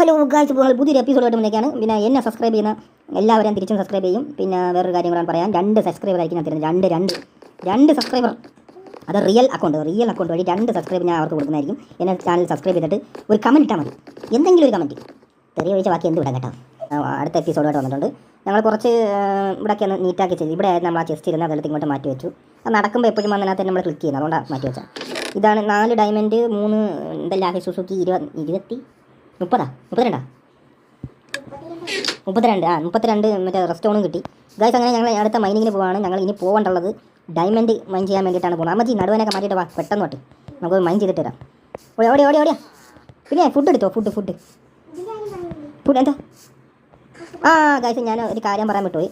Hello guys പുതിയൊരു എപ്പിസോഡായിട്ട് മുന്നേക്കാണ് പിന്നെ എന്നെ സബ്സ്ക്രൈബ് ചെയ്യുന്ന എല്ലാവരും തിരിച്ചും സബ്സ്ക്രൈബ് ചെയ്യും. പിന്നെ വേറൊരു കാര്യം കൂടെ പറയാം. രണ്ട് സബ്സ്ക്രൈബർ ആയിരിക്കും ഞാൻ തരുന്നത്. രണ്ട് രണ്ട്. രണ്ട് സബ്സ്ക്രൈബർ അത് റിയൽ അക്കൗണ്ട് റിയൽ അക്കൗണ്ട് വഴി രണ്ട് സബ്സ്ക്രൈബ് ഞാൻ അവർക്ക് കൊടുക്കുന്നതായിരിക്കും. എന്നെ ചാനൽ സബ്സ്ക്രൈബ് ചെയ്തിട്ട് ഒരു കമന്റ് ഇട്ടാൽ മതി. എന്തെങ്കിലും ഒരു കമന്റ് തെറിയ ഒഴിച്ച ബാക്കി എന്ത് വിടാം കേട്ടോ? അടുത്ത എപ്പിസോഡായിട്ട് വന്നിട്ടുണ്ട്. ഞങ്ങൾ കുറച്ച് ഇവിടെയൊക്കെ ഒന്ന് നീറ്റാക്കി ചെയ്തു. ഇവിടെ നമ്മൾ ആ ചെസ്റ്റ് ഇരുന്ന് അതെടുത്ത് ഇങ്ങോട്ട് മാറ്റി വെച്ചു. അത് നടക്കുമ്പോൾ എപ്പോഴും വന്നതിനകത്ത് നമ്മൾ ക്ലിക്ക് ചെയ്യുന്നത്. അതുകൊണ്ടാണ് മാറ്റി വെച്ചാൽ ഇതാണ് നാല് ഡയമണ്ട് മൂന്ന് എന്തല്ല സുസുക്കി ഇരുപത് ഇരുപത്തി മുപ്പതാ? മുപ്പത്തിരണ്ടാ? മുപ്പത്തിരണ്ട്. ആ മുപ്പത്തിരണ്ട് മറ്റേ റെസ്റ്റോണും കിട്ടി. ഗൈസ് അങ്ങനെ ഞങ്ങൾ അടുത്ത മൈനിങ്ങിന് പോവാണ്. ഞങ്ങൾ ഇനി പോകേണ്ടുള്ളത് ഡയമണ്ട് മൈൻ ചെയ്യാൻ വേണ്ടിയിട്ടാണ് പോകുന്നത് അമ്മച്ചി നടുവനൊക്കെ മാറ്റിയിട്ട് വാ പെട്ടെന്ന് തൊട്ട് നമുക്ക് മൈൻ ചെയ്തിട്ട് തരാം ഓടി ഓടി ഓടി ഓടിയാ. പിന്നെ ഫുഡ് എടുത്തോ? ഫുഡ് ഫുഡ് ഫുഡ് എന്താ? ആ ഗൈസ് ഞാൻ ഒരു കാര്യം പറയാൻ വിട്ടുപോയി.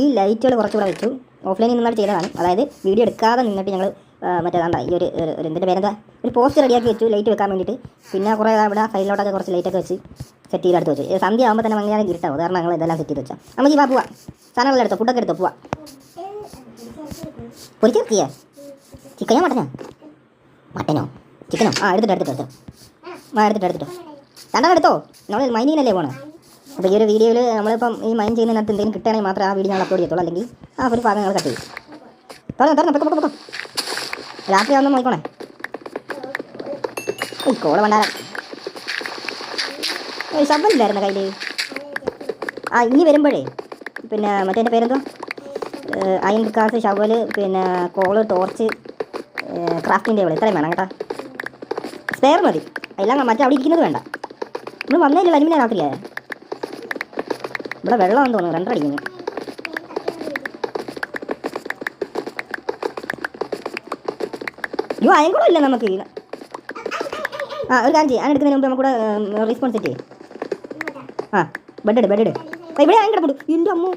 ഈ ലൈറ്റുകൾ കുറച്ചുകൂടെ വെച്ചു. ഓഫ്ലൈനിൽ നിന്നാണ് ചെയ്തതാണ്. അതായത് വീഡിയോ എടുക്കാതെ നിന്നിട്ട് ഞങ്ങൾ മറ്റേ എന്താ ഈ ഒരു ഒരു- എന്തിന്റെ പേരെന്താ? ഒരു പോസ്റ്റ് റെഡിയാക്കി വെച്ചു ലൈറ്റ് വെക്കാൻ വേണ്ടിയിട്ട്. പിന്നെ കുറേ അവിടെ സൈഡിലോട്ടൊക്കെ കുറച്ച് ലൈറ്റൊക്കെ വെച്ച് സെറ്റ് ചെയ്ത് എടുത്ത് വെച്ചു. സന്ധ്യ ആകുമ്പോൾ തന്നെ മങ്ങനെ ഇരുട്ടാവും. കാരണം ഞങ്ങൾ ഇതെല്ലാം സെറ്റ് ചെയ്ത് വെച്ചാൽ നമുക്ക് ഈ പോവാം. സാധനങ്ങളെല്ലാം എടുത്തോ? ഫുഡൊക്കെ എടുത്തോ? പോവാം. പോവാ പൊരിച്ചിറക്കിയേ ചിക്കനോ മട്ടനോ മട്ടനോ ചിക്കനോ ആ എടുത്തിട്ട് എടുത്തിട്ട് എടുത്തോ ആ എടുത്തിട്ട് എടുത്തിട്ടോ. രണ്ടാം എടുത്തോ? നമ്മൾ മൈനിങ്ങിനല്ലേ പോകണം അപ്പോൾ ഈ ഒരു വീഡിയോയിൽ നമ്മളിപ്പം ഈ മൈൻ ചെയ്യുന്നതിനകത്ത് എന്തെങ്കിലും കിട്ടുകയാണെങ്കിൽ മാത്രമേ ആ വീഡിയോ ഞങ്ങൾ അപ്ലോഡ് ചെയ്യത്തുള്ളൂ. അല്ലെങ്കിൽ ആ ഒരു ഭാഗം ഞങ്ങൾ കട്ട് ചെയ്യും. തുറന്നു തുറന്നു പെട്ടോ പെട്ടോ രാത്രി ഒന്ന് നോക്കണേ കോള വേണ്ടാരം ശബ്ദം ശബ്ദമില്ലായിരുന്നു കയ്യിൽ ആ ഇനി വരുമ്പോഴേ. പിന്നെ മറ്റേ പേരെന്തോ? അയൻ കാസ് ഷവൽ പിന്നെ കോൾ ടോർച്ച് ക്രാഫ്റ്റിംഗ് ടേബിൾ ഇത്രയും വേണം കേട്ടോ. സ്പെയർ മതി. എല്ലാം മറ്റേ അവിടെ ഇരിക്കുന്നത് വേണ്ട. നമ്മൾ ഇല്ല അനിമിനെ രാത്രിയായ? ഇവിടെ വെള്ളമാണെന്ന് തോന്നുന്നു. രണ്ടടിക്കുന്നു അയ്യോ കൂടെ ഇല്ല നമുക്ക്? ആ ഒരു കാര്യം ചെയ്യാം. എടുക്കുന്നതിന് മുമ്പ് നമുക്കൂടെ റെസ്പോൺസ് ചെയ്യേ. ആ ബെഡ് ബെഡ് ഇവിടെ അയം കിടപ്പുണ്ട് എന്റെ അമ്മ.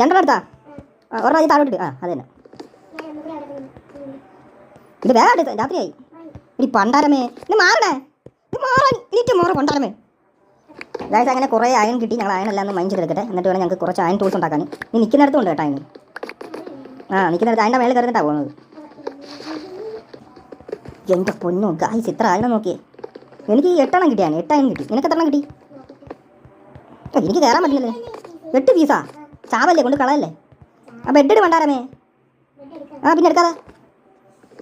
രണ്ടെണ്ണം ആ ഒരെണ്ണം അത് താഴോട്ട്. ആ അത് തന്നെ. ഇത് വേറെ രാത്രിയായി. ഇനി പണ്ടാരമേ. ഇത് മാറണേ. ഇത് മാറാൻ ഇനിറ്റ് മാറ പണ്ടാരമേ. അതായത് അങ്ങനെ കുറേ അയൺ കിട്ടി. ഞങ്ങൾ അയൺ എല്ലാം ഒന്ന് മൈൻഡ് ചെയ്തെടുക്കട്ടെ എന്നിട്ട് വേണം ഞങ്ങൾക്ക് കുറച്ച് അയൺ ടൂൾസ് ഉണ്ടാക്കാൻ. ഇനി നിൽക്കുന്നിടത്തും ഉണ്ട് കേട്ടോ അയൺ. ആ നിൽക്കുന്നിടത്ത് അതിന്റെ മേളിൽ കയറിയിട്ടാ പോകുന്നത്. എന്റെ പൊന്നോ ഗായ്സ് ഇത്ര അയണം നോക്കിയേ. എനിക്ക് എട്ടെണ്ണം കിട്ടിയാണ് എട്ടായിരം കിട്ടി. നിനക്ക് എത്ര കിട്ടി? എനിക്ക് കയറാൻ പറ്റില്ലേ എട്ട് പീസാ ചാവല്ലേ? കൊണ്ട് കളയല്ലേ? ആ ബെഡ് വേണ്ടാരമേ ആ പിന്നെ എടുക്കാതെ.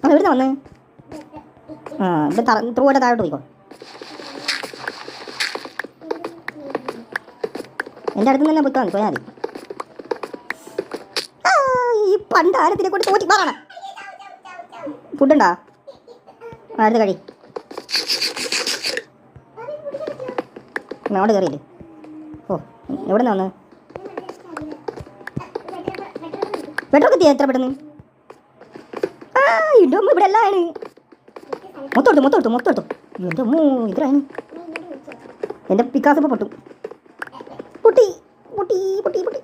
ആ എവിടുന്ന് വന്നേ? ആ ഇത് ത്രൂ ആയിട്ട് താഴോട്ട് പോയിക്കോ. എന്റെ അടുത്ത് തന്നെ പോയിക്കോ പോയാൽ മതി ആ, ഈ പണ്ടാരത്തിനെ കൊണ്ട് തോറ്റി വാങ്ങണ ഫുഡുണ്ടോ? ആരത് കഴി അങ്ങോട്ട് കയറിയില്ലേ ഓ എവിടെ നിന്ന് വന്ന്? പെട്രോൾ എത്തിയാ എത്ര പെട്ടെന്ന്? ആ അമ്മ ഇവിടെ എല്ലാം ആണ്. മൊത്തം എടുത്തു മൊത്തം എടുത്തു മൊത്തം എടുത്തു. എന്റെ അമ്മോ ഇത്രയാണ്. എന്റെ പിക്കാസ് ഇപ്പോൾ പൊട്ടും. പൊട്ടി പൊട്ടി പൊട്ടി പൊട്ടി.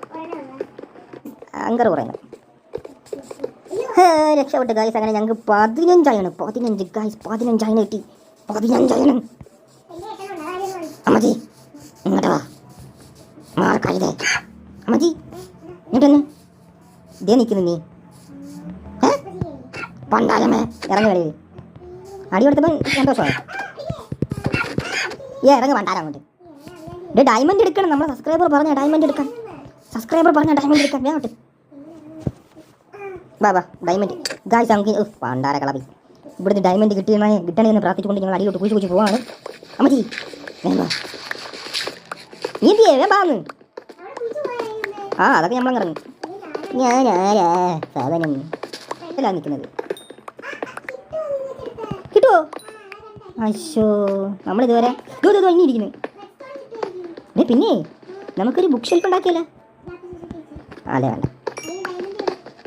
അങ്കർ പറയുന്നത് രക്ഷപ്പെട്ട്. ഗായ്സ് അങ്ങനെ ഞങ്ങൾക്ക് പതിനഞ്ചായാണ്. പതിനഞ്ച് ഗായ്സ് പതിനഞ്ചായിരം കിട്ടി. പതിനഞ്ചായിരം അമ്മജി ഇങ്ങോട്ട് വാ. മാറ കഴുതേ അമ്മജി ഇങ്ങോട്ടൊന്ന് ഇതേ നിൽക്കുന്നു നീ. പണ്ടാലമേ ഇറങ്ങി കളിയിൽ അടി കൊടുത്തപ്പോൾ സന്തോഷമായി. ഏ ഇറങ്ങി പണ്ടാലം അങ്ങോട്ട്. ഡയമണ്ട് എടുക്കണം. നമ്മുടെ സബ്സ്ക്രൈബർ പറഞ്ഞ ഡയമണ്ട് എടുക്കാൻ. സബ്സ്ക്രൈബർ പറഞ്ഞ ഡയമണ്ട് എടുക്കാൻ. വേഗോട്ട് ബാ ബാ ഡയമണ്ട് ഗായ്സ് നമുക്ക് പണ്ടാര കളവി. ഇവിടുത്തെ ഡയമണ്ട് കിട്ടിയണേ കിട്ടണമെന്ന് പ്രാർത്ഥിച്ചുകൊണ്ട് ഞങ്ങൾ അടിയിലോട്ട് കുഴിച്ച് പോവാണ്. അമ്മച്ചി വേണ്ട ബാന്ന് ആ അതൊക്കെ നമ്മളങ്ങ് ഇറങ്ങി. ഞാനാരാ സാധനം നിൽക്കുന്നത്. കിട്ടുമോ അശോ നമ്മളിതുവരെ ഇനി ഇരിക്കുന്നു. പിന്നെ നമുക്കൊരു ബുക്ക് ഷെൽഫ് ഉണ്ടാക്കിയല്ലേ അല്ലേ വേണ്ട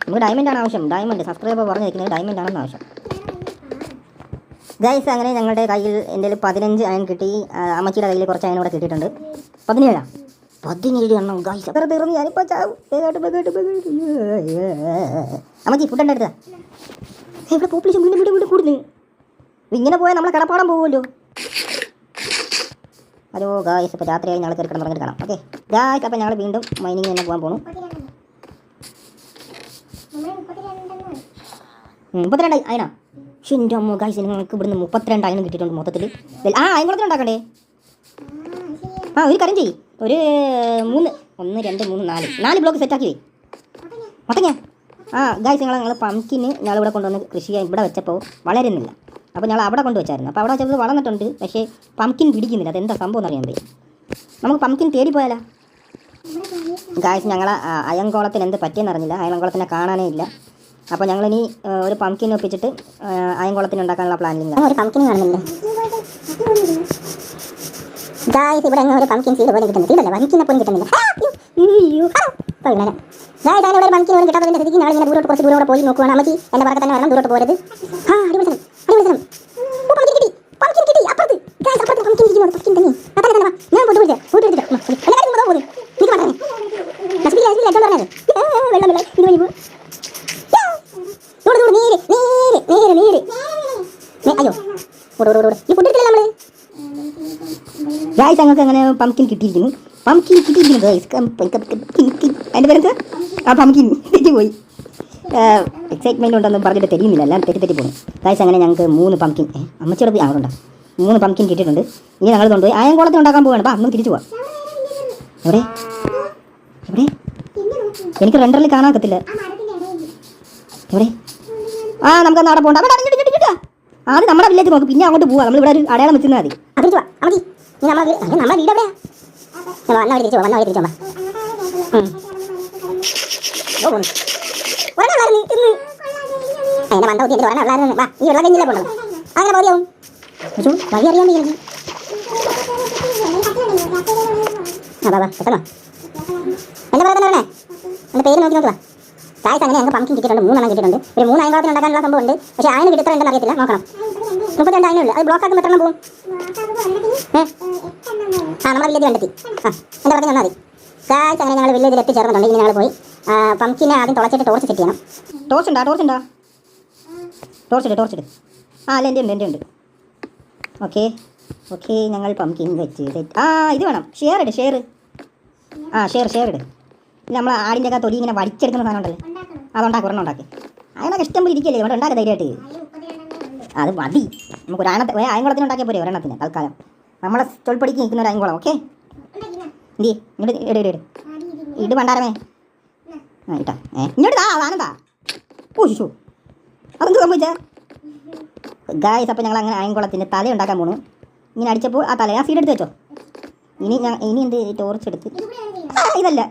നമുക്ക് ഡയമണ്ട് ആണ് ആവശ്യം. ഡയമണ്ട് സബ്സ്ക്രൈബർ പറഞ്ഞിരിക്കുന്നത് ഡയമണ്ട് ആണെന്ന് ആവശ്യം. ഗൈസ് അങ്ങനെ ഞങ്ങളുടെ കയ്യിൽ എന്റെ പതിനഞ്ച് അയൺ കിട്ടി. അമ്മച്ചിയുടെ കയ്യിൽ കുറച്ച് അയൺ കൂടെ കിട്ടിയിട്ടുണ്ട്. പതിനേഴാ? പതിനേഴ് എണ്ണം ഗൈസ് അത്ര തീർന്ന് ഞാനിപ്പോൾ അമ്മച്ചി ഫുഡ് എന്റെ അടുത്താ ഇവിടെ പോപ്പുലേഷൻ വീണ്ടും വീണ്ടും വീണ്ടും കൂടുന്നു. ഇങ്ങനെ പോയാൽ നമ്മളെ കടപ്പാടം പോകുമല്ലോ ഹലോ ഗായ്സ് ഇപ്പോൾ രാത്രിയായി. ഞങ്ങൾ കയറി പറഞ്ഞിട്ട് കാണാം ഓക്കെ ഗായ്സ് അപ്പോൾ ഞങ്ങൾ വീണ്ടും മൈനിങ് തന്നെ പോകാൻ പോകണം മുപ്പത്തിരണ്ട് അതിനാ പക്ഷെ എന്റെ അമ്മ ഗൈസ് നിങ്ങൾക്ക് ഇവിടുന്ന് മുപ്പത്തിരണ്ട് കിട്ടിയിട്ടുണ്ട് മൊത്തത്തിൽ ആ അയങ്കുളത്തിന് ഉണ്ടാക്കണ്ടേ? ആ ഒരു കാര്യം ചെയ്യ്. ഒരു മൂന്ന് ഒന്ന് രണ്ട് മൂന്ന് നാല്. നാല് ബ്ലോക്ക് സെറ്റാക്കി വേ മൊത്തം ഞാൻ ആ ഗായ്സ് ഞങ്ങൾ ഞങ്ങൾ പംകിന് ഞങ്ങൾ ഇവിടെ കൊണ്ടുവന്ന് കൃഷി ചെയ്യാൻ ഇവിടെ വെച്ചപ്പോൾ വളരുന്നില്ല. അപ്പോൾ ഞങ്ങൾ അവിടെ കൊണ്ടുവച്ചായിരുന്നു. അപ്പോൾ അവിടെ വെച്ചപ്പോൾ വളർന്നിട്ടുണ്ട് പക്ഷേ പംകിൻ പിടിക്കുന്നില്ല. അതെന്താ സംഭവം എന്ന് അറിയാൻ പറ്റും നമുക്ക് പംകിൻ തേടി പോയാലോ? ഗായ്സ് ഞങ്ങളെ അയങ്കോളത്തിന് എന്ത് പറ്റിയെന്ന് അറിഞ്ഞില്ല. അയങ്കോളത്തിനെ കാണാനേ ഇല്ല. അപ്പോൾ ഞങ്ങൾ ഇനി ഒരു പംകിൻ ഒപ്പിച്ചിട്ട് അയൻകുളത്തിന് ഉണ്ടാക്കാനുള്ള പ്ലാനില്ല ഒരു പംകിൻ കാണുന്നില്ല ഗായ്സ് ഇവിടെ ഒരു പംകിൻ സീഡ് പോലും കിട്ടുന്നില്ല സീഡല്ല പംകിനെ പോലും കിട്ടുന്നില്ല. ഗായ്സ് അങ്ങനെ ഒരു പംകിൻ പോലും കിട്ടാത്തതിന്റെ സ്ഥിതിക്ക് ഞങ്ങൾ ഇങ്ങനെ ദൂരോട്ട് കുറച്ച് ദൂരോട്ട് പോയി നോക്കുവാണ് അമ്മച്ചി. എന്റെ പുറകെ തന്നെ വരണം ദൂരോട്ട് പോരുത്. ആ അടിപൊളി സ്ഥലം അടിപൊളി പംകിൻ കിട്ടി. പംകിൻ കിട്ടി. അപ്പുറത്ത്. ഗായ്സ് അപ്പുറത്ത് പംകിൻ ഇരിക്കുന്നു. പംകിൻ തന്നെ അത്ര തന്നെ വാ ഞാൻ പോയിട്ട് വിളിച്ചത് പോയിട്ട് വിളിച്ചിട്ട് എല്ലാ കാര്യം കൊണ്ടുപോകും എനിക്ക് മാത്രമേ നശിപ്പിക്കില്ല നശിപ്പിക്കില്ല ഏറ്റവും പറഞ്ഞത് ഏ, ഏ, വെള്ളം വെള്ളം ഇത് വഴി പോ ദൂരെ ദൂരെ നേരെ നേരെ നേരെ നേരെ നേ- അയ്യോ ഓട് ഓട് ഓട് ഓട് ഈ ഫുഡ് നമ്മൾ ഗായ്സ് ഞങ്ങൾക്ക് അങ്ങനെ പംകിൻ കിട്ടിയിരിക്കുന്നു. പംകിൻ കിട്ടിയിരിക്കുന്നു അതിന്റെ പേരെന്താ? ആ പംകിൻ തെറ്റിപ്പോയി എക്സൈറ്റ്മെന്റ് ഉണ്ടെന്ന് പറഞ്ഞിട്ട് തെരിയുന്നില്ല. എല്ലാം തെറ്റി തെറ്റി പോകുന്നു ഗൈസ് അങ്ങനെ ഞങ്ങൾക്ക് മൂന്ന് പംകിൻ അമ്മച്ചിയുടെ പോയി അവിടെ മൂന്ന് പംകിൻ കിട്ടിയിട്ടുണ്ട്. ഇനി ഞങ്ങൾ കൊണ്ടുപോയി ആയംകുളത്തിൽ ഉണ്ടാക്കാൻ പോവുകയാണ് അപ്പം അന്നും തിരിച്ചു പോവാം. എവിടെ? എവിടെ? എനിക്ക് രണ്ടരയിൽ കാണാക്കത്തില്ല എവിടെ? ആ നമുക്ക് അവിടെ പോകണ്ട. അവിടെ അത് നമ്മുടെ വില്ലേജ് നോക്കും. പിന്നെ അങ്ങോട്ട് പോവാം. നമ്മൾ ഇവിടെ ഒരു അടയാളം വെച്ചിരുന്നാൽ മതി. നീ നമ്മളെ വീട് അയ്യോ, നമ്മളെ വീട് എവിടെയാ? വന്ന വഴി തിരിച്ചു വന്ന വഴി തിരിച്ചു. ഓ. ഒരെണ്ണം ഉള്ളായിരുന്നു ഇന്ന്. എന്നെ മന്ദബുദ്ധി എന്റെ ഒരെണ്ണം. വാ, ഈ വെള്ളം കഴിഞ്ഞില്ല പോകണ്ടത് അങ്ങനെ മതിയാവും അയ്യോ, വഴി അറിയാൻ വയ്യ. ആ ബാബാ പെട്ടെന്നോ എന്നെ പറയാൻ തന്നെ എന്റെ പേര് നോക്കി നോക്കുക കായ്സ് അങ്ങനെ ഞങ്ങൾക്ക് പംകിൻ കിട്ടിയിട്ടുണ്ട് മൂന്നെണ്ണം കിട്ടിയിട്ടുണ്ട്. ഒരു മൂന്ന് അയങ്കാലത്തിന് ഉണ്ടാക്കാനുള്ള സംഭവം ഉണ്ട് പക്ഷേ അതിന് കിട്ടി എത്ര ഉണ്ടെന്ന് അറിയത്തില്ല നോക്കണം. മുപ്പത്തിരണ്ട് അതിനുള്ളൂ അത് ബ്ലോക്ക് ആക്കുമ്പോൾ എത്ര പോകും? ആ നമ്മുടെ വില്ലേജ് കണ്ടെത്തി. ആ എന്റെ പറഞ്ഞ് തന്നാൽ മതി. കാഴ്ച അങ്ങനെ ഞങ്ങൾ വില്ലേജിൽ എത്തിച്ചേർന്നിട്ടുണ്ട് ഇനി ഞങ്ങൾ പോയി പംകിനെ ആദ്യം തുളച്ചിട്ട് ടോർച്ച് സെറ്റ് ചെയ്യണം. ടോർച്ച് ഉണ്ടോ? ടോർച്ച് ഉണ്ടോ? ടോർച്ച് ഇട് ടോർച്ച് ഇട്. ആ അല്ല എന്റെ ഉണ്ട് എന്റെ ഉണ്ട്. ഓക്കെ ഓക്കെ ഞങ്ങൾ പംകിൻ വെച്ച് സെറ്റ് ആ ഇത് വേണം. ഷെയർ ഇട് ഷെയർ ആ ഷെയർ ഷെയർ ഇട്. നമ്മൾ ആടിന്റെ ഒക്കെ തൊലി ഇങ്ങനെ വടിച്ചെടുക്കുന്ന സാധനം ഉണ്ടല്ലോ. അതുണ്ടാക്കി ഒരെണ്ണം ഉണ്ടാക്കി. അതിനൊക്കെ ഇഷ്ടം പോലെ ഇരിക്കല്ലേ? ഇവിടെ ഉണ്ടാക്കി ധൈര്യമായിട്ട്. അത് മതി. നമുക്ക് ഒരു ആണത്തെ ഒരു അയങ്കുളത്തിന് ഉണ്ടാക്കിയാൽ പോരെ ഒരെണ്ണത്തിന് തൽക്കാലം. നമ്മളെ തൊൽപ്പടിക്ക് നിൽക്കുന്ന ഒരു അയങ്കുളം ഓക്കെ എന്തി ഇങ്ങോട്ട് ഇട് ഇട് പണ്ടാരമേ ആ ഇട്ടാ. ഏ ഇങ്ങോട്ട് താ ആനന്ദാ ഓ അതെന്ത് ഗായ്സ് ഞങ്ങൾ അങ്ങനെ അയങ്കുളത്തിന്റെ തല ഉണ്ടാക്കാൻ പോണു. ഇങ്ങനെ അടിച്ചപ്പോൾ ആ തല ആ സീഡ് എടുത്ത് വെച്ചോ. ഇനി ഞാൻ ഇനി എന്ത് ടോർച്ച് എടുത്ത്. ഇതല്ല.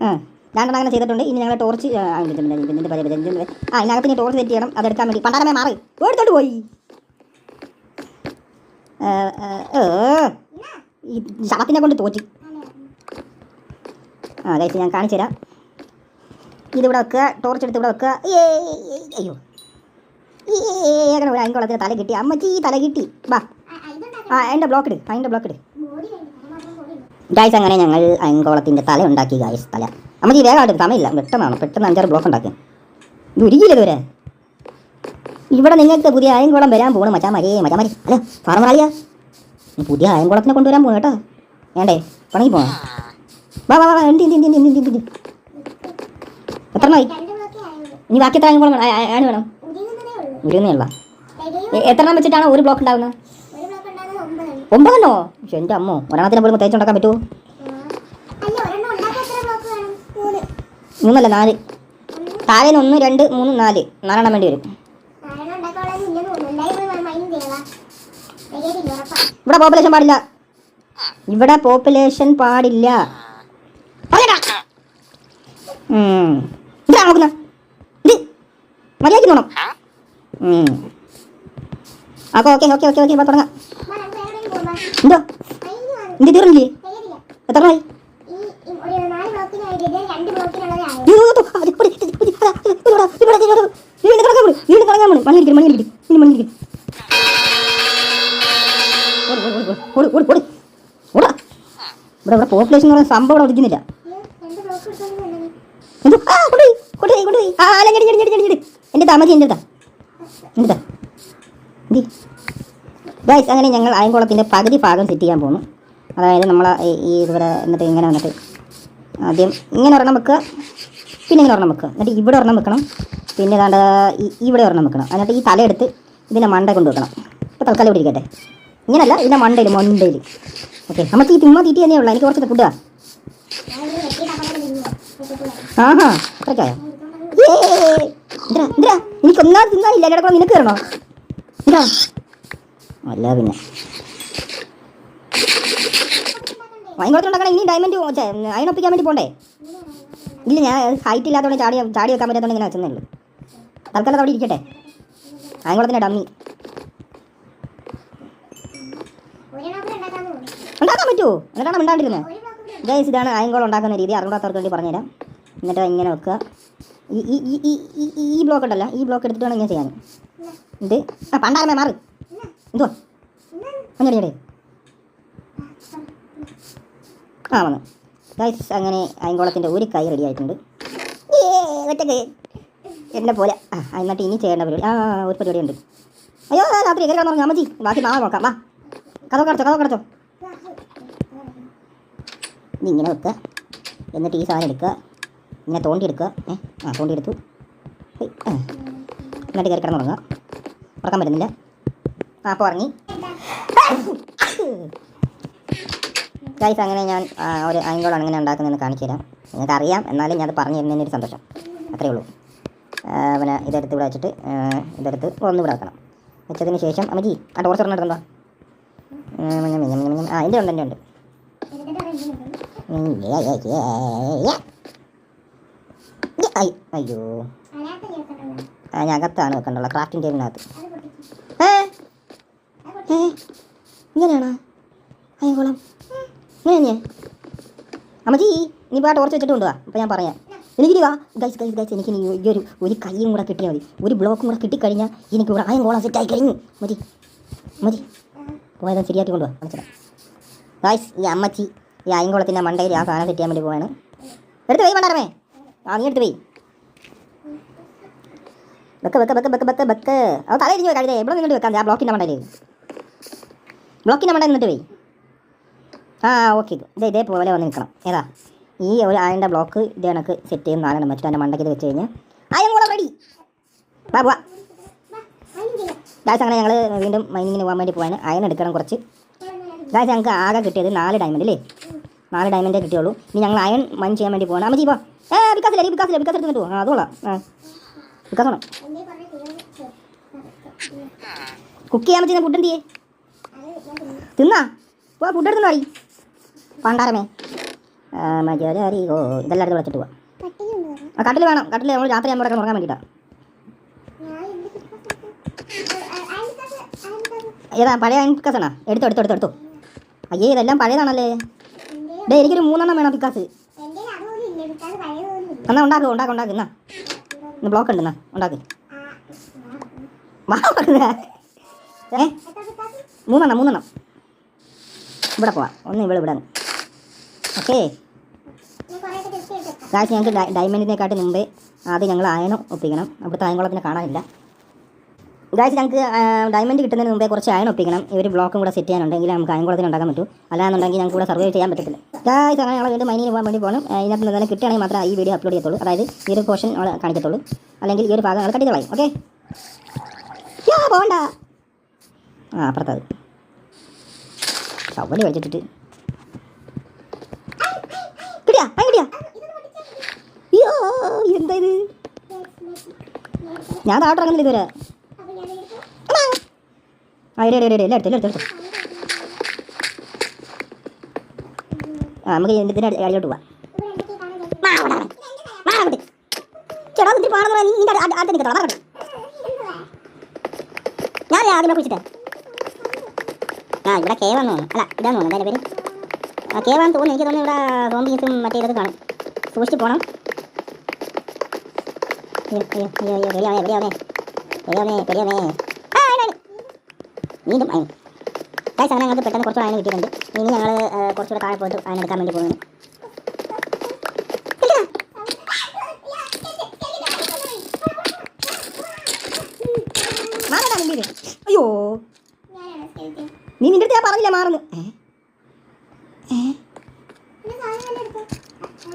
ആ. രണ്ടെണ്ണം അങ്ങനെ ചെയ്തിട്ടുണ്ട്. ഇനി ഞങ്ങൾ ടോർച്ച് ആ, ഇതിനകത്ത് ഇനി ടോർച്ച് സെറ്റ് ചെയ്യണം. അതെടുക്കാൻ വേണ്ടി. പണ്ടാരമേ മാറി. എടുത്തോട്ട് പോയി. ഈ ശവത്തിനെ കൊണ്ട് തോറ്റി. ആ കഴിച്ച് ഞാൻ കാണിച്ചു തരാം. ഇതിവിടെ വെക്കുക. ടോർച്ച് എടുത്ത് ഇവിടെ വെക്കുക. അയ്യോ. ഏകണം അയൻകുളത്തിന് തല കിട്ടി. അമ്മച്ചി തല കിട്ടി. വാ. ആ എന്റെ ബ്ലോക്ക് ഇട്. അതിന്റെ ബ്ലോക്ക് ഇട്. ഗായ്സ് അങ്ങനെ ഞങ്ങൾ അങ്കോളത്തിന്റെ തല ഉണ്ടാക്കി ഗായ്സ് തല. അമ്മച്ചി വേഗം എടുത്ത് സമയമില്ല. പെട്ടെന്നാണ് പെട്ടെന്ന് അഞ്ചാറ് ബ്ലോക്ക് ഉണ്ടാക്കി. ഇത് ഉരുകിയില്ല ഇതുവരെ? ഇവിടെ നിങ്ങൾക്ക് പുതിയ അയൻകുളം വരാൻ പോകണം മച്ചാമാരി മച്ചാമാരി അല്ല ഫാർമറാളിയാ പുതിയ അയൻകുളത്തിനെ കൊണ്ടുവരാൻ പോകണം കേട്ടോ. വേണ്ടേ? പണങ്ങി പോകണം വാ വാ വാ എന്ത് എന്തി എന്തി എന്തി എന്തി എത്ര ആയി ഇനി ബാക്കി എത്ര വേണം? ആണ് വേണം ഉരുന്നേയുള്ള എത്ര എണ്ണം വെച്ചിട്ടാണ് ഒരു ബ്ലോക്ക് ഉണ്ടാകുന്നത് ഒമ്പതെണ്ണോ? എന്റെ അമ്മോ. ഒരെണ്ണത്തിനെ പോലും തേച്ചുണ്ടാക്കാൻ പറ്റുമോ? മൂന്നല്ല നാല്. താഴേന്ന് ഒന്ന് രണ്ട് മൂന്ന് നാല്. നാലെണ്ണം വേണ്ടി വരും. ഇവിടെ പോപ്പുലേഷൻ പാടില്ല. ഇവിടെ പോപ്പുലേഷൻ പാടില്ല. ഇതാ നോക്കുന്ന. ഓക്കെ ഓക്കെ ഓക്കെ ഓക്കെ തുടങ്ങാം. എന്തോ? എന്ത് തീർന്നില്ലേ? എത്ര ആയി? ഇവിടെ പോപ്പുലേഷൻ എന്ന് പറയുന്ന സംഭവം ഇവിടെ ഒതുക്കുന്നില്ല. ഗൈസ് അങ്ങനെ ഞങ്ങൾ അയൻകുളത്തിന്റെ പകുതി ഭാഗം സെറ്റ് ചെയ്യാൻ പോകുന്നു അതായത് നമ്മൾ ഈ ഇവിടെ എന്നിട്ട് ഇങ്ങനെ വന്നിട്ട് ആദ്യം ഇങ്ങനെ ഒരെണ്ണം വെക്കുക. പിന്നെ ഇങ്ങനെ ഒരെണ്ണം വെക്കുക. എന്നിട്ട് ഇവിടെ ഒരെണ്ണം വെക്കണം. പിന്നെ കണ്ട ഇവിടെ ഒരെണ്ണം വെക്കണം. എന്നിട്ട് ഈ തലയെടുത്ത് ഇതിന്റെ മണ്ട കൊണ്ട് വെക്കണം. ഇപ്പോൾ തൽക്കാലം ഇവിടെ ഇരിക്കട്ടെ. ഇങ്ങനല്ല ഇതിന്റെ മണ്ടയിൽ മണ്ടയിൽ ഓക്കെ നമുക്ക് ഈ തിമ്മ തീറ്റി തന്നെയുള്ളൂ എനിക്ക് കുറച്ച് ഫുഡ് ആഹാ അത്രയ്ക്കായോ? എന്തിനാ എന്തിനാ തിന്നാനില്ല. കിടക്കണം നിനക്ക് തരണോ? അല്ല പിന്നെ. വൈകുന്നേരത്തുണ്ടാക്കണം ഇനി ഡയമണ്ട് അയണൊപ്പിക്കാൻ വേണ്ടി പോണ്ടേ? ഇല്ല ഞാൻ ഹൈറ്റ് ഇല്ലാത്തതുകൊണ്ട് ചാടി ചാടി വെക്കാൻ പറ്റാത്തതുകൊണ്ട് ഇങ്ങനെ വെച്ചതേ ഉള്ളൂ. തൽക്കാലം അവിടെ ഇരിക്കട്ടെ. അയങ്കുളത്തിന്റെ ഡമ്മി ഉണ്ടാക്കാൻ പറ്റുമോ എന്നിട്ടാണ് ഉണ്ടാണ്ടിരുന്നത് ഗൈസ് ഇതാണ് അയങ്കോളം ഉണ്ടാക്കുന്ന രീതി. അറിയാത്തവർക്ക് വേണ്ടി പറഞ്ഞുതരാം. എന്നിട്ട് ഇങ്ങനെ വെക്കുക. ഈ ഈ ഈ ഈ ബ്ലോക്ക് ഉണ്ടല്ലോ ഈ ബ്ലോക്ക് എടുത്തിട്ട് ഇങ്ങനെ ചെയ്യാൻ. ഇത് ആ പണ്ടാരമേ മാറി. എന്തുവാ? അങ്ങനെ ആ വന്നു. ഗൈസ് അങ്ങനെ അയങ്കോളത്തിന്റെ ഒരു കൈ റെഡി ആയിട്ടുണ്ട്. ഏ ഒറ്റ കൈ എന്നെ പോലെ. ആ എന്നിട്ട് ഇനി ചെയ്യേണ്ട പരിപാടി. ആ ഒരു പരിപാടി ഉണ്ട്. അയ്യോ രാത്രി എങ്ങനെ കാണാൻ ഞാൻ മതി. ബാക്കി നാളെ നോക്കാം. വാ. കഥ കടച്ചോ കഥ കടച്ചോ. ഇനി ഇങ്ങനെ വെക്കുക. എന്നിട്ട് ഈ സാധനം എടുക്കുക. ഇങ്ങനെ തോണ്ടി എടുക്കുക. ഏ ആ തോണ്ടി എടുത്തു. എന്നിട്ട് കയറി കിടന്നു തുടങ്ങുക ഉറക്കാൻ പറ്റുന്നില്ല അപ്പോൾ ഉറങ്ങി. ഗൈസ് അങ്ങനെ ഞാൻ ഒരു അയങ്കോളാണ് ഇങ്ങനെ ഉണ്ടാക്കുന്നതെന്ന് കാണിച്ചു തരാം നിങ്ങൾക്ക് അറിയാം എന്നാലും ഞാൻ പറഞ്ഞു തരുന്നതിന് ഒരു സന്തോഷം. അത്രയേ ഉള്ളൂ. പിന്നെ ഇതെടുത്ത് ഇവിടെ വെച്ചിട്ട് ഇതെടുത്ത് ഒന്ന് ഇവിടെ വെക്കണം. വെച്ചതിന് ശേഷം അമ്മജി ആ ടോർച്ച് ഒരെണ്ണം എടുത്തോ ആ എന്റെ ഉണ്ട് എന്റെ ഉണ്ട്. അയ്യോ. ആ ഞാൻ അകത്താണ് വെക്കണ്ടുള്ള ക്രാഫ്റ്റിംഗ് ടേബിളിനകത്ത് ഏ? ഇങ്ങനെയാണോ? അയ്യോളം ഇങ്ങനെ അമ്മജി നീ പാ ടോർച്ച് വെച്ചിട്ട് കൊണ്ടുവാ. അപ്പോൾ ഞാൻ പറയാം. എനിക്ക് വാ. ഗൈസ് ഗൈസ് ഗൈസ് എനിക്ക് ഈ ഒരു ഒരു കൈയും കൂടെ കിട്ടിയാൽ മതി. ഒരു ബ്ലോക്കും കൂടെ കിട്ടിക്കഴിഞ്ഞാൽ എനിക്ക് ഇവിടെ കോളം സെറ്റായി കഴിഞ്ഞു മതി മതി പോയതാ ശരിയാക്കി കൊണ്ടുവാ. മനസ്സിലായി ഗൈസ് ഈ അമ്മച്ചി ഈ അയങ്കോളത്തിന്റെ മണ്ടയിൽ ആ സാധനം സെറ്റ് ചെയ്യാൻ വേണ്ടി പോവാണ്. എടുത്ത് പോയി മണ്ടാറമേ ആ നീ എടുത്ത് പോയി വെക്ക് വെക്ക് വെക്ക് വെക്ക് വെക്ക് ബക്ക് അത് തല ഇരിഞ്ഞു കഴുതേ ഇവിടെ നിന്നിട്ട് വെക്കാം? ആ ബ്ലോക്കിന്റെ മണ്ടയിൽ ബ്ലോക്കിന്റെ മണ്ടയിൽ നിന്നിട്ട് പോയി ആ ഓക്കെ ഇത് ഇതേപോലെ വന്ന് നിൽക്കണം ഏതാ? ഈ ഒരു ആയന്റെ ബ്ലോക്ക് ഇത് കണക്ക് സെറ്റ് ചെയ്യും നാലെണ്ണം വെച്ചിട്ട് എന്റെ മണ്ടയ്ക്ക് ഇത് വെച്ച് കഴിഞ്ഞാൽ അയങ്കോളം റെഡി വാ പോവാ ഗായ്സ് അങ്ങനെ ഞങ്ങൾ വീണ്ടും മൈനിങ്ങിന് പോകാൻ വേണ്ടി പോകാൻ അയൺ എടുക്കണം കുറച്ച്. ഗായ്സ് ഞങ്ങൾക്ക് ആകെ കിട്ടിയത് നാല് ഡയമണ്ട് അല്ലേ നാല് ഡയമണ്ടേ കിട്ടിയുള്ളൂ. ഇനി ഞങ്ങൾ അയൺ മൈൻ ചെയ്യാൻ വേണ്ടി പോകണം അമ്മ ജീവാ ഏ വികാസില്ല ഈ വികാസില്ല വികാസ് എടുത്ത് ആ അതുകൊള്ളാം. ആ. വികാസ് കുക്ക് ചെയ്യാൻ പറ്റുന്ന ഫുഡ് എന്ത് ചെയ്യേ? തിന്നാ? ഫുഡ് എടുത്തു മാറി പണ്ടാരമേ. മജാരി ഓ ഇതെല്ലാം വിളിച്ചിട്ട് പോവാം. ആ വേണം. കട്ടിൽ നമ്മൾ രാത്രി നമ്മുടെ ഉറങ്ങാൻ വേണ്ടിയിട്ടാണ് ഏതാ പഴയ പിക്കാസാണോ എടുത്തു എടുത്തു എടുത്തു എടുത്തോ. അയ്യേ ഇതെല്ലാം പഴയതാണല്ലേ. ഡേ എനിക്കൊരു മൂന്നെണ്ണം വേണം പിക്കാസ്. എന്നാ ഉണ്ടാക്കുക ഉണ്ടാക്കുക ഉണ്ടാക്കുക ഇന്ന്. ബ്ലോക്ക് ഉണ്ട് എന്നാ ഉണ്ടാക്ക്. വാ പറഞ്ഞ ഏ? മൂന്നെണ്ണം മൂന്നെണ്ണം. ഇവിടെ പോവാം. ഒന്ന് ഇവിടെ വിടാൻ ഓക്കേ കാശ് ഞങ്ങൾക്ക് ഡയമണ്ടിനെക്കാട്ടി മുമ്പേ ആദ്യം ഞങ്ങൾ അയനം ഒപ്പിക്കണം. അവിടുത്തെ അയൻകുളത്തിനെ കാണാനില്ല. ഗായ്സ് ഞങ്ങൾക്ക് ഡയമണ്ട് കിട്ടുന്നതിന് മുമ്പേ കുറച്ച് അയൺ ഒപ്പിക്കണം. ഇവർ ബ്ലോക്കും കൂടെ സെറ്റ് ചെയ്യാനുണ്ടെങ്കിൽ നമുക്ക് അയൻകുളത്തിന് ഉണ്ടാക്കാൻ പറ്റൂ. അല്ലാന്നുണ്ടെങ്കിൽ ഞങ്ങൾക്ക് ഇവിടെ സർവേ ചെയ്യാൻ പറ്റത്തില്ല. ഗായ്സ് അങ്ങനെ ഞങ്ങൾ വീണ്ടും മൈനിന് പോകാൻ വേണ്ടി പോകണം. ഇതിനകത്ത് തന്നെ കിട്ടുകയാണെങ്കിൽ മാത്രമേ ഈ വീഡിയോ അപ്ലോഡ് ചെയ്യത്തുള്ളൂ. അതായത് ഈ ഒരു പോർഷൻ നമ്മൾ കാണിക്കത്തുള്ളൂ. അല്ലെങ്കിൽ ഈ ഒരു ഭാഗം ഞങ്ങൾ കട്ടി കളയും ഓക്കെ പോകണ്ട ആ അപ്പുറത്തത് ചവൽ കഴിച്ചിട്ട് കിട്ടിയാ ആ കിട്ടിയാ അയ്യോ എന്താ ഇത് ഞാൻ താഴോട്ട് ഇറങ്ങുന്നില്ല ഇതുവരെ. ആ ഇടേ. ആ നമുക്ക് അടിയിലോട്ട് നീ ഞാൻ ആദ്യമേ കുടിച്ചിട്ടേ ആ ഇവിടെ കേവാന്ന് തോന്നുന്നു. അല്ല ഇതാന്ന് തോന്നുന്നു എന്തായാലും പേര്? ആ കേവാന്ന് തോന്നുന്നു. എനിക്ക് തോന്നുന്നു ഇവിടെ സോംബീസും മറ്റേ ഇതൊക്കെ കാണും. സൂക്ഷിച്ച് പോകണം അയ്യോ അയ്യോ അയ്യോ അയ്യോ പെരിയാവേ പെരിയാവേ പെരിയാവേ പെരിയാവേ ആ ആണ്, ആണ്. വീണ്ടും അയൻ ഗൈസ് അങ്ങനെ ഞങ്ങൾക്ക് പെട്ടെന്ന് കുറച്ചുകൂടെ അയൻ കിട്ടിയിട്ടുണ്ട് ഇനി ഞങ്ങൾ കുറച്ചുകൂടെ താഴെ പോയിട്ട് അയൻ എടുക്കാൻ വേണ്ടി പോകുന്നു അയ്യോ നീ നിന്റെ അടുത്ത് ഞാൻ പറഞ്ഞില്ല മാറുന്നു ഏ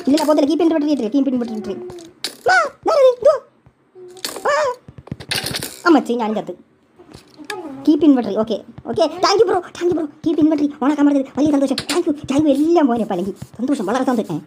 ഇല്ല പോത്തില്ല കീപ്പ് ഇൻവെർട്ടർ കീപ്പ് ഇൻവെർട്ടർ അമ്മച്ചി ഞാൻ ചത്ത് keep inventory okay okay thank you bro thank you bro keep inventory ഓണാക്കാൻ പറഞ്ഞത് വലിയ സന്തോഷം. താങ്ക് യു താങ്ക് യു എല്ലാം പോയപ്പോൾ അല്ലെങ്കിൽ സന്തോഷം വളരെ സന്തോഷം.